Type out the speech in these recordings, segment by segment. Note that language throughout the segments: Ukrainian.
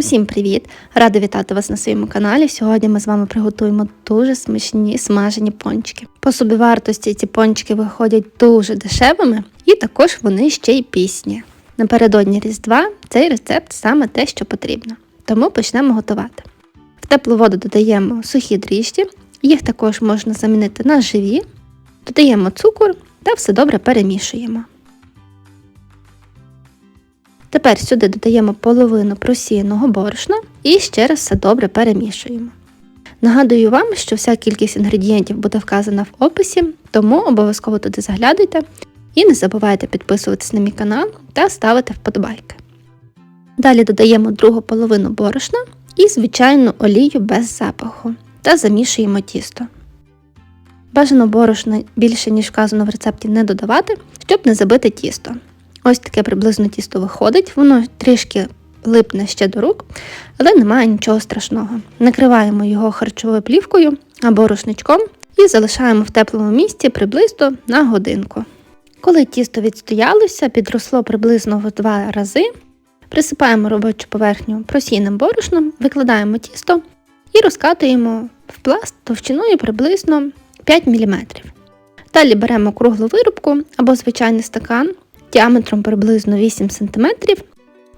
Усім привіт! Рада вітати вас на своєму каналі. Сьогодні ми з вами приготуємо дуже смачні смажені пончики. По собівартості ці пончики виходять дуже дешевими, і також вони ще й пісні. Напередодні Різдва цей рецепт саме те, що потрібно. Тому почнемо готувати. В теплу воду додаємо сухі дріжджі, їх також можна замінити на живі, додаємо цукор та все добре перемішуємо. Тепер сюди додаємо половину просіяного борошна і ще раз все добре перемішуємо. Нагадую вам, що вся кількість інгредієнтів буде вказана в описі, тому обов'язково туди заглядуйте і не забувайте підписуватись на мій канал та ставити вподобайки. Далі додаємо другу половину борошна і звичайну олію без запаху та замішуємо тісто. Бажано борошна більше, ніж вказано в рецепті, не додавати, щоб не забити тісто. Ось таке приблизно тісто виходить, воно трішки липне ще до рук, але немає нічого страшного. Накриваємо його харчовою плівкою або рушничком і залишаємо в теплому місці приблизно на годинку. Коли тісто відстоялося, підросло приблизно в два рази, присипаємо робочу поверхню просійним борошном, викладаємо тісто і розкатуємо в пласт товщиною приблизно 5 мм. Далі беремо круглу вирубку або звичайний стакан діаметром приблизно 8 см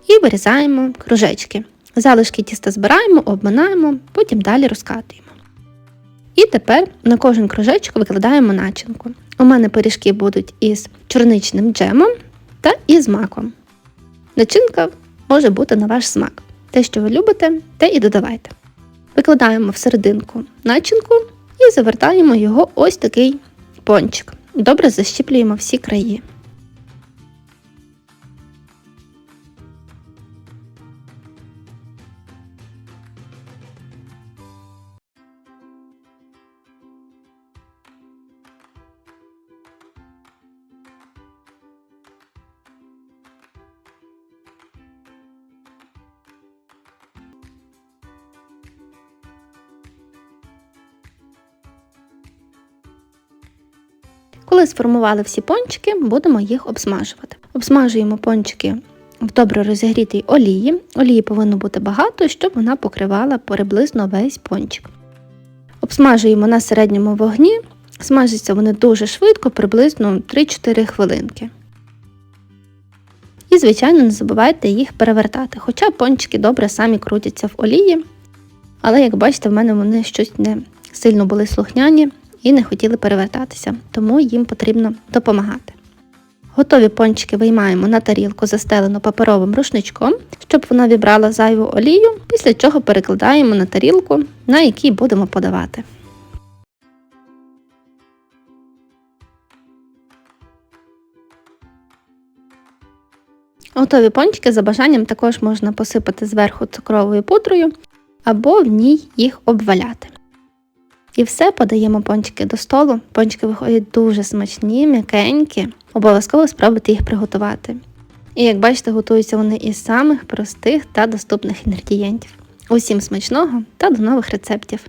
і вирізаємо кружечки. Залишки тіста збираємо, обминаємо, потім далі розкатуємо. І тепер на кожен кружечок викладаємо начинку. У мене пиріжки будуть із чорничним джемом та із маком. Начинка може бути на ваш смак. Те, що ви любите, те і додавайте. Викладаємо в серединку начинку і завертаємо його ось такий пончик. Добре защіплюємо всі краї. Коли сформували всі пончики, будемо їх обсмажувати. Обсмажуємо пончики в добре розігрітій олії. Олії повинно бути багато, щоб вона покривала приблизно весь пончик. Обсмажуємо на середньому вогні, смажаться вони дуже швидко, приблизно 3-4 хвилинки. І, звичайно, не забувайте їх перевертати, хоча пончики добре самі крутяться в олії. Але, як бачите, в мене вони щось не сильно були слухняні і не хотіли перевертатися, тому їм потрібно допомагати. Готові пончики виймаємо на тарілку, застелену паперовим рушничком, щоб вона вібрала зайву олію, після чого перекладаємо на тарілку, на якій будемо подавати. Готові пончики за бажанням також можна посипати зверху цукровою пудрою або в ній їх обваляти. І все подаємо пончики до столу. Пончики виходять дуже смачні, м'якенькі. Обов'язково спробуйте їх приготувати. І як бачите, готуються вони із самих простих та доступних інгредієнтів. Усім смачного та до нових рецептів!